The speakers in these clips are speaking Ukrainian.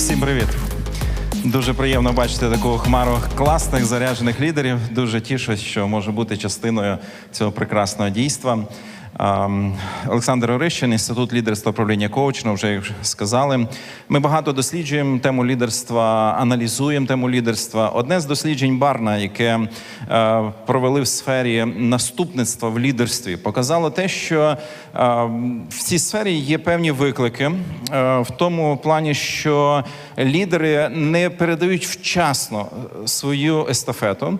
Всім привіт! Дуже приємно бачити таку хмару класних заряджених лідерів. Дуже тішусь, що можу бути частиною цього прекрасного дійства. Олександр Орищин, інститут лідерства управління коучингу, вже як сказали. Ми багато досліджуємо тему лідерства, аналізуємо тему лідерства. Одне з досліджень Барна, яке е, провели в сфері наступництва в лідерстві, показало те, що е, в цій сфері є певні виклики е, в тому плані, що лідери не передають вчасно свою естафету.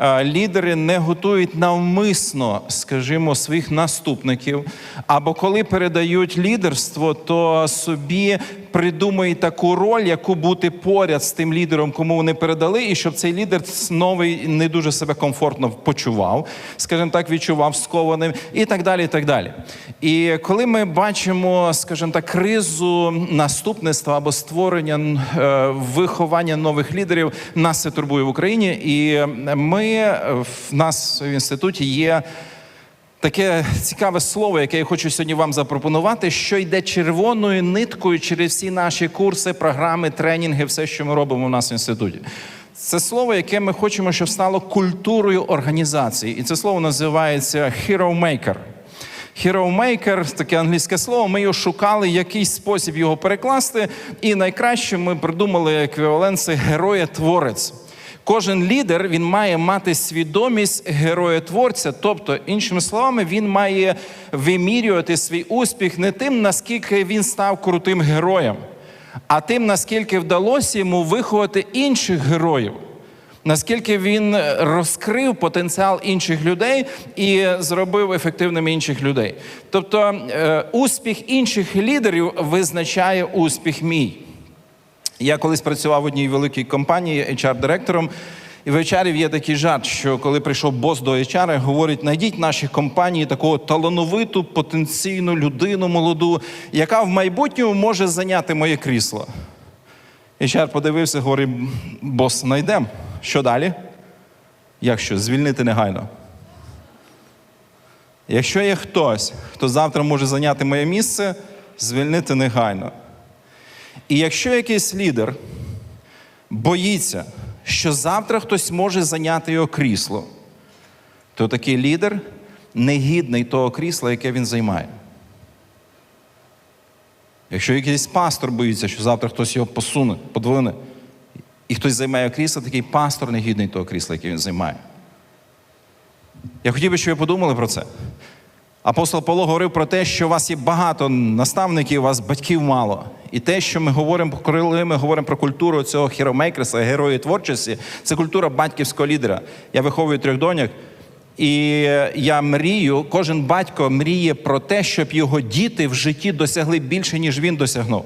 Е, Лідери не готують навмисно, скажімо, своїх наступників. Або коли передають лідерство, то собі придумують таку роль, яку бути поряд з тим лідером, кому вони передали, і щоб цей лідер новий не дуже себе комфортно почував, скажімо так, відчував скованим, і так далі. І так далі. І коли ми бачимо, скажімо так, кризу наступництва або створення е, виховання нових лідерів, нас це турбує в Україні, і ми е, в нас в інституті є. Таке цікаве слово, яке я хочу сьогодні вам запропонувати, що йде червоною ниткою через всі наші курси, програми, тренінги, все, що ми робимо у нас в інституті. Це слово, яке ми хочемо, щоб стало культурою організації. І це слово називається hero maker. Maker, таке англійське слово. Ми його шукали, якийсь спосіб його перекласти. І найкраще ми придумали еквівалент це героя-творець. Кожен лідер він має мати свідомість героя-творця, тобто, іншими словами, він має вимірювати свій успіх не тим, наскільки він став крутим героєм, а тим, наскільки вдалося йому виховати інших героїв. Наскільки він розкрив потенціал інших людей і зробив ефективними інших людей. Тобто е, успіх інших лідерів визначає успіх мій. Я колись працював в одній великій компанії HR-директором, і в HR є такий жарт, що коли прийшов бос до HR, говорить: знайдіть нашій компанії такого талановиту потенційну людину молоду, яка в майбутньому може зайняти моє крісло. HR подивився, говорить, бос, знайдемо. Що далі? Як що? Звільнити негайно. Якщо є хтось, хто завтра може зайняти моє місце, звільнити негайно. І якщо якийсь лідер боїться, що завтра хтось може зайняти його крісло, то такий лідер не гідний того крісла, яке він займає. Якщо якийсь пастор боїться, що завтра хтось його посуне, подвине, і хтось займає крісло, такий пастор не гідний того крісла, яке він займає. Я хотів би, щоб ви подумали про це. Апостол Павло говорив про те, що у вас є багато наставників, у вас батьків мало. І те, що ми говоримо, коли ми говоримо про культуру цього хіромейкерса, герої творчості, це культура батьківського лідера. Я виховую трьох доньок, і я мрію, кожен батько мріє про те, щоб його діти в житті досягли більше, ніж він досягнув.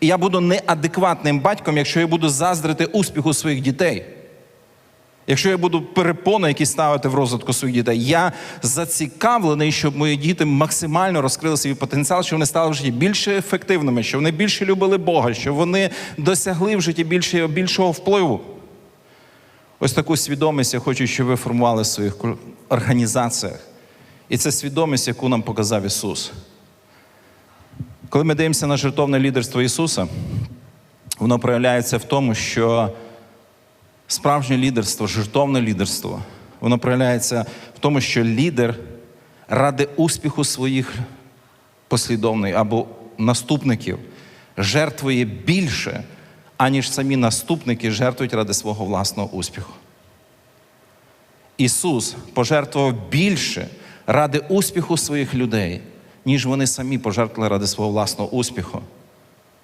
І я буду неадекватним батьком, якщо я буду заздрити успіху своїх дітей. Якщо я буду перепони, які ставити в розвитку своїх дітей, я зацікавлений, щоб мої діти максимально розкрили свій потенціал, щоб вони стали в житті більш ефективними, щоб вони більше любили Бога, щоб вони досягли в житті більше, більшого впливу. Ось таку свідомість я хочу, щоб ви формували в своїх організаціях. І це свідомість, яку нам показав Ісус. Коли ми дивимося на жертовне лідерство Ісуса, воно проявляється в тому, що Справжнє лідерство, жертовне лідерство, воно проявляється в тому, що лідер ради успіху своїх послідовних або наступників жертвує більше, аніж самі наступники жертвують ради свого власного успіху. Ісус пожертвував більше ради успіху своїх людей, ніж вони самі пожертвували ради свого власного успіху.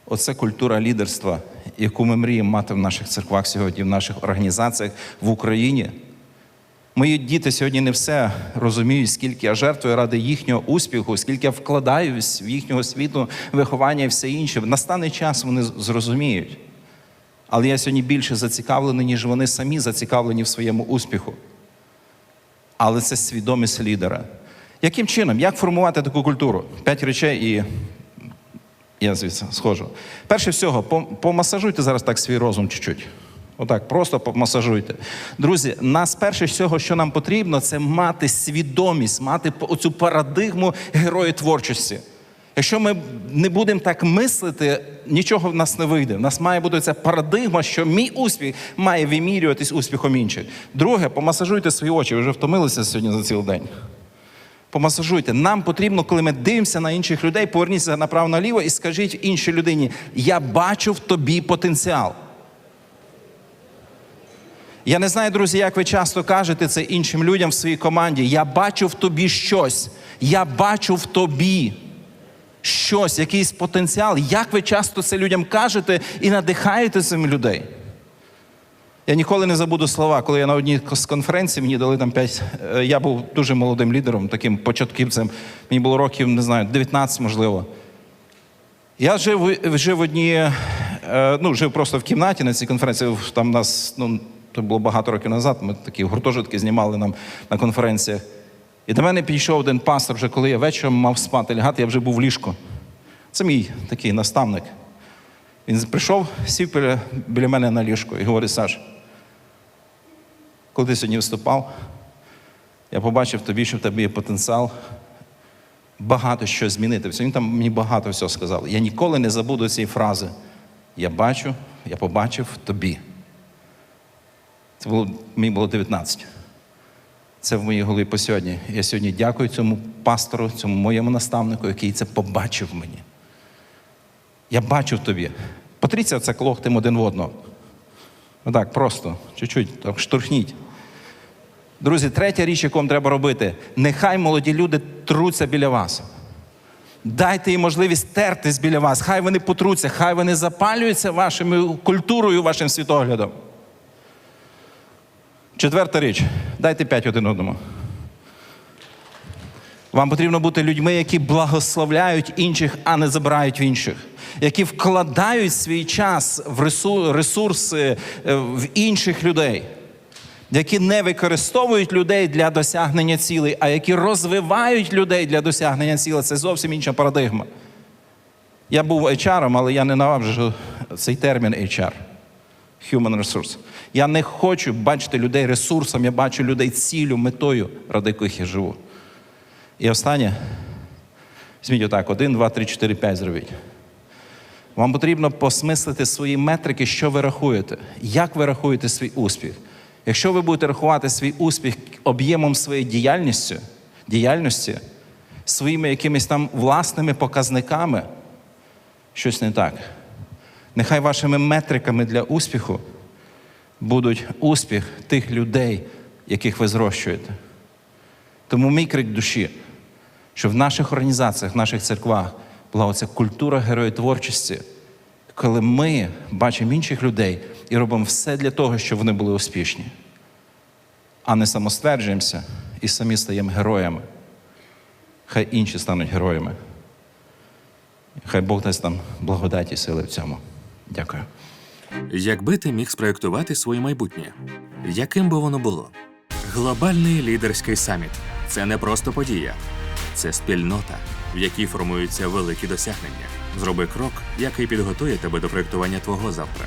Оце культура лідерства, яку ми мріємо мати в наших церквах сьогодні, в наших організаціях в Україні. Мої діти сьогодні не все розуміють, скільки я жертвую ради їхнього успіху, скільки я вкладаюсь в їхнього світу, виховання і все інше. Настане час вони зрозуміють. Але я сьогодні більше зацікавлений, ніж вони самі зацікавлені в своєму успіху. Але це свідомість лідера. Яким чином? Як формувати таку культуру? П'ять речей і я звідси схожу. Перше всього, помасажуйте зараз так свій розум чуть-чуть. Отак, просто помасажуйте. Друзі, нас перше всього, що нам потрібно, це мати свідомість, мати оцю парадигму герої творчості. Якщо ми не будемо так мислити, нічого в нас не вийде. В нас має бути ця парадигма, що мій успіх має вимірюватись успіхом інших. Друге, помасажуйте свої очі. Ви вже втомилися сьогодні за цілий день. Помасажуйте. Нам потрібно, коли ми дивимося на інших людей, поверніться направо-наліво і скажіть іншій людині: я бачу в тобі потенціал. Я не знаю, друзі, як ви часто кажете це іншим людям в своїй команді. Я бачу в тобі щось. Я бачу в тобі щось, якийсь потенціал. Як ви часто це людям кажете і надихаєте цим людей? Я ніколи не забуду слова, коли я на одній з конференцій мені дали там п'ять. е, Я був дуже молодим лідером, таким початківцем. Мені було років, не знаю, 19, можливо. Я жив, жив в одній, е, ну, жив просто в кімнаті на цій конференції. Там нас, ну, це було багато років назад. Ми такі гуртожитки знімали нам на конференціях. І до мене підійшов один пастор, вже коли я вечором мав спати лягати, я вже був в ліжку. Це мій такий наставник. Він прийшов, сів біля, біля мене на ліжку і говорить: Саш, коли ти сьогодні виступав, я побачив тобі, що в тебе є потенціал багато що змінити. Він там мені багато всього сказав. Я ніколи не забуду цієї фрази. Я бачу, я побачив тобі. Це було, мені було 19. Це в моїй голові по сьогодні. Я сьогодні дякую цьому пастору, цьому моєму наставнику, який це побачив мені. Я бачу в тобі. Потріться це локтем один в одного. Отак, просто, чуть-чуть, штурхніть. Друзі, третя річ, яку вам треба робити, нехай молоді люди труться біля вас. Дайте їм можливість тертись біля вас. Хай вони потруться, хай вони запалюються вашою культурою, вашим світоглядом. Четверта річ. Дайте п'ять один одному. Вам потрібно бути людьми, які благословляють інших, а не забирають в інших, які вкладають свій час в ресурси е, в інших людей, які не використовують людей для досягнення цілей, а які розвивають людей для досягнення цілей. Це зовсім інша парадигма. Я був HR, але я ненавиджу цей термін HR. Human resource. Я не хочу бачити людей ресурсом, я бачу людей цілю, метою, ради яких я живу. І останнє. Візьміть отак: один, два, три, чотири, п'ять зробіть. Вам потрібно посмислити свої метрики, що ви рахуєте, як ви рахуєте свій успіх. Якщо ви будете рахувати свій успіх об'ємом своєї діяльності, діяльності, своїми якимись там власними показниками, щось не так. Нехай вашими метриками для успіху будуть успіх тих людей, яких ви зрощуєте. Тому мій крик душі, що в наших організаціях, в наших церквах була оця культура героїтворчості, коли ми бачимо інших людей і робимо все для того, щоб вони були успішні, а не самостверджуємося і самі стаємо героями. Хай інші стануть героями. Хай Бог дасть нам благодаті сили в цьому. Дякую. Якби ти міг спроєктувати своє майбутнє, яким би воно було? Глобальний лідерський саміт це не просто подія, це спільнота, в якій формуються великі досягнення. Зроби крок, який підготує тебе до проєктування твого завтра.